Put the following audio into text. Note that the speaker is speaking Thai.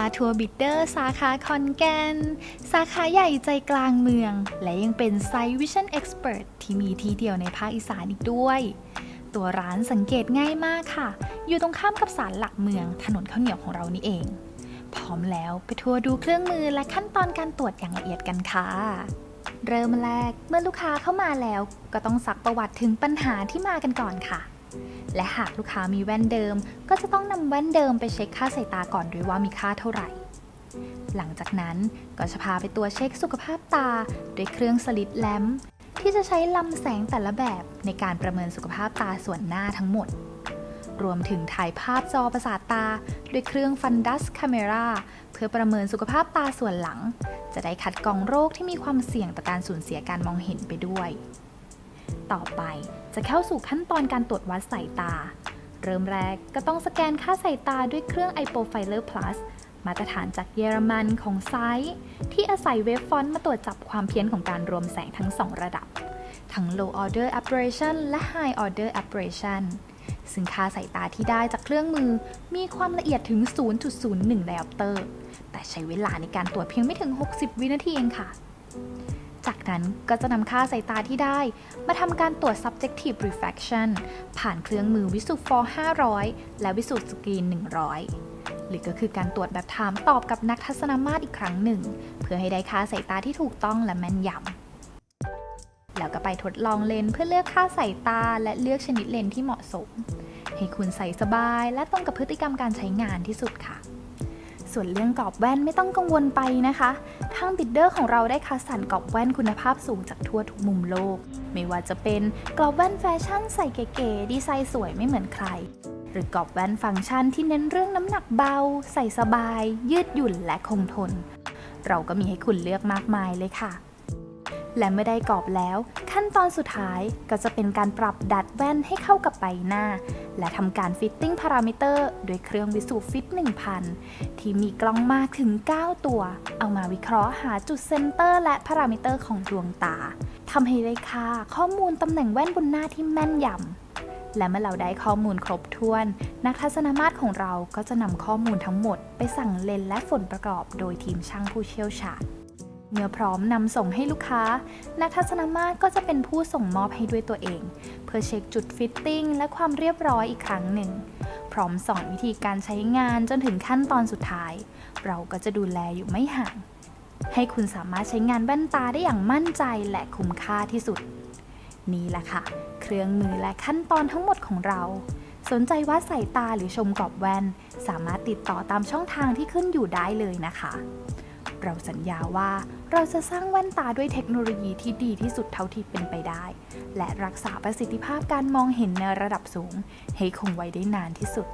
าทัวร์บิดเดอร์ สาขาคอนแกน สาขาใหญ่ใจกลางเมือง และยังเป็นไซ s ์วิชั่นเอ็กซ์เพรสที่มีที่เดียวในภาคอีสานอีกด้วย ตัวร้านสังเกตง่ายมากค่ะ อยู่ตรงข้ามกับศาลหลักเมืองถนนข้าวเหนียวของเรานี่เอง พร้อมแล้วไปทัวร์ดูเครื่องมือและขั้นตอนการตรวจอย่างละเอียดกันค่ะเริ่มแรกเมื่อลูกค้าเข้ามาแล้ว ก็ต้องซักประวัติถึงปัญหาที่มากันก่อนค่ะ และหากลูกค้ามีแว่นเดิม ก็จะต้องนำแว่นเดิมไปเช็คค่าสายตาก่อนด้วยว่ามีค่าเท่าไหร่ หลังจากนั้นก็จะพาไปตัวจเช็คสุขภาพตาด้วยเครื่องสลิดแลมที่จะใช้ลำแสงแต่ละแบบในการประเมินสุขภาพตาส่วนหน้าทั้งหมด รวมถึงถ่ายภาพจอประสาทตา ด้วยเครื่องฟันดัสคาเมราเพื่อประเมินสุขภาพตาส่วนหลัง จะได้คัดกรองโรคที่มีความเสี่ยงต่อการสูญเสียการมองเห็นไปด้วย ต่อไป จะเข้าสู่ขั้นตอนการตรวจวัดสายตา เริ่มแรกก็ต้องสแกนค่าสายตาด้วยเครื่อง iProfiler Plus มาตรฐานจากเยอรมันของไซส์ที่อาศัยเวฟฟอนต์มาตรวจจับความเพี้ยนของการรวมแสงทั้ง 2 ระดับ ทั้ง low order aberration และ high order aberration ซึ่งค่าสายตาที่ได้จากเครื่องมือมีความละเอียดถึง 0.01 ไดออปเตอร์ แต่ใช้เวลาในการตรวจเพียงไม่ถึง 60 วินาทีเองค่ะ จากนั้นก็จะนำค่าสายตาที่ได้ มาทำการตรวจ subjective refraction ผ่านเครื่องมือวิสุฟอร์500 และวิสุทธ์สกรีน 100 หรือก็คือการตรวจแบบถามตอบกับนักทัศนมาตรอีกครั้งหนึ่ง เพื่อให้ได้ค่าสายตาที่ถูกต้องและแม่นยำ แล้วก็ไปทดลองเลนเพื่อเลือกค่าสายตาและเลือกชนิดเลนที่เหมาะสม ให้คุณใส่สบายและตรงกับพฤติกรรมการใช้งานที่สุดค่ะ ส่วนเรื่องกรอบแว่นไม่ต้องกังวลไปนะคะ ทางบิดเดอร์ของเราได้คัดสรรกรอบแว่นคุณภาพสูงจากทั่วทุกมุมโลก ไม่ว่าจะเป็นกรอบแว่นแฟชั่นใส่เก๋ๆดีไซน์สวยไม่เหมือนใคร หรือกรอบแว่นฟังก์ชันที่เน้นเรื่องน้ำหนักเบา ใส่สบาย ยืดหยุ่นและคงทน เราก็มีให้คุณเลือกมากมายเลยค่ะ และเมื่อได้กรอบแล้ว ขั้นตอนสุดท้ายก็จะเป็นการปรับดัดแว่นให้เข้ากับใบหน้า และทำการฟิตติ้งพารามิเตอร์โดยเครื่องวิสูฟิต 1000 ที่มีกล้องมากถึง 9 ตัว เอามาวิเคราะห์หาจุดเซนเตอร์ และพารามิเตอร์ของดวงตาทำให้ได้ค่าข้อมูลตำแหน่งแว่นบนหน้าที่แม่นยำและเมื่อเราได้ข้อมูลครบถ้วน นักทัศนมาตรของเราก็จะนำข้อมูลทั้งหมด ไปสั่งเลนส์และฝนประกอบโดยทีมช่างผู้เชี่ยวชาญ เมื่อพร้อมนำส่งให้ลูกค้า นักทัศนมาตรก็จะเป็นผู้ส่งมอบให้ด้วยตัวเอง เพื่อเช็คจุดฟิตติ้งและความเรียบร้อยอีกครั้งหนึ่ง พร้อมสอนวิธีการใช้งานจนถึงขั้นตอนสุดท้าย เราก็จะดูแลอยู่ไม่ห่าง ให้คุณสามารถใช้งานแว่นตาได้อย่างมั่นใจและคุ้มค่าที่สุด นี่แหละค่ะ เครื่องมือและขั้นตอนทั้งหมดของเรา สนใจวัดสายตาหรือชมกรอบแว่น สามารถติดต่อตามช่องทางที่ขึ้นอยู่ได้เลยนะคะ เราสัญญาว่าเราจะสร้างแว่นตาด้วยเทคโนโลยีที่ดีที่สุดเท่าที่เป็นไปได้ และรักษาประสิทธิภาพการมองเห็นในระดับสูง ให้คงไว้ได้นานที่สุด